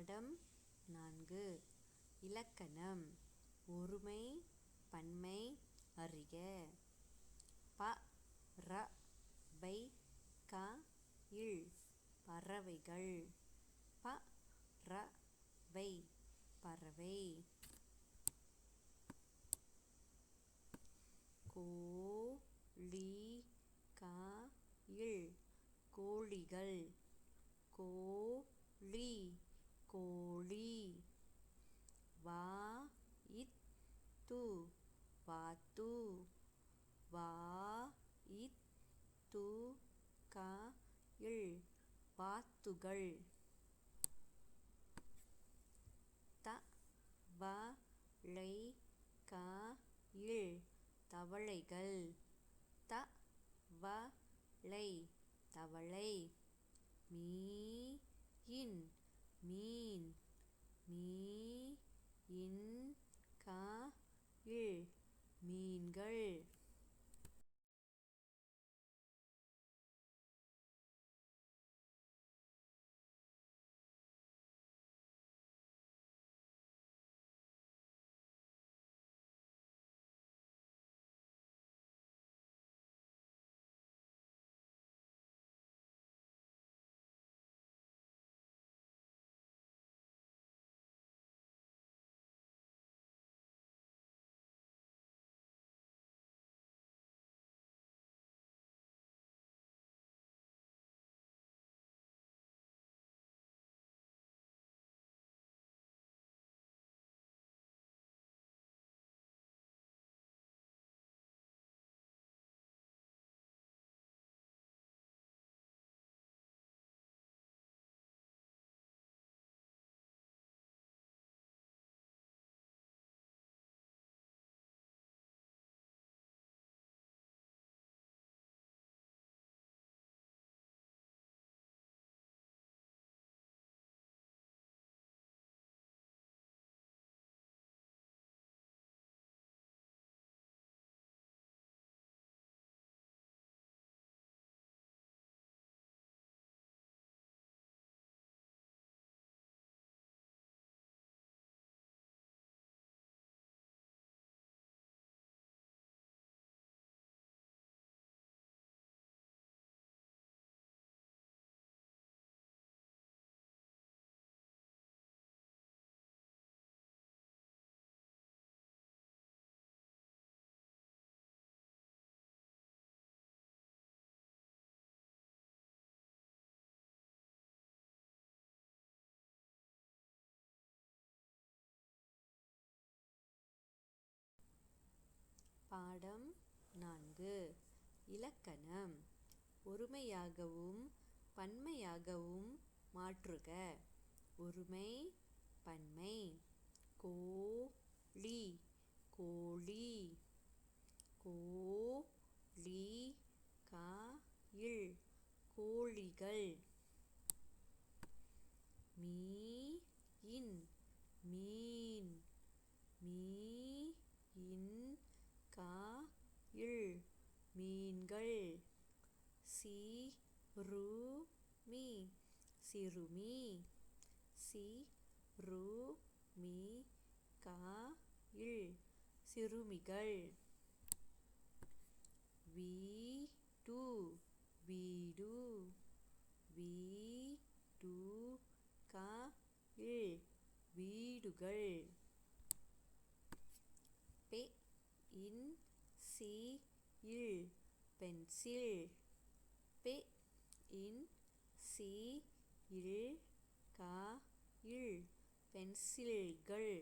பாடம் நான்கு இலக்கணம் ஒருமை பன்மை அறிக. ப ற வை க இல் பறவைகள் ப ர வை பறவை. கோ ளி க ள் கோழிகள் கோ ளி கோழி. வா யித் து வாத்து வா யித் து க இல் வாத்துகள். த வ ளை க இல் தவளைகள் த வ ளை தவளை. மீ இன் மீ மீன்கள். பாடம் நான்கு. இலக்கணம். ஒருமையாகவும் பன்மையாகவும் மாற்றுக. ஒருமை பன்மை. கோ கோழி. கோழி கோ கோழிகள். மீ யின் மீன் மீ யின் க ள் மீன்கள். சி று மீ சிறுமி சி று மீ கா இல் சிறுமிகள். வி டு வீடு வீ டு கா இல் வீடுகள். பெ இன் சி இல் பென்சில் இன் சி இல் க இல் பென்சில்கள்.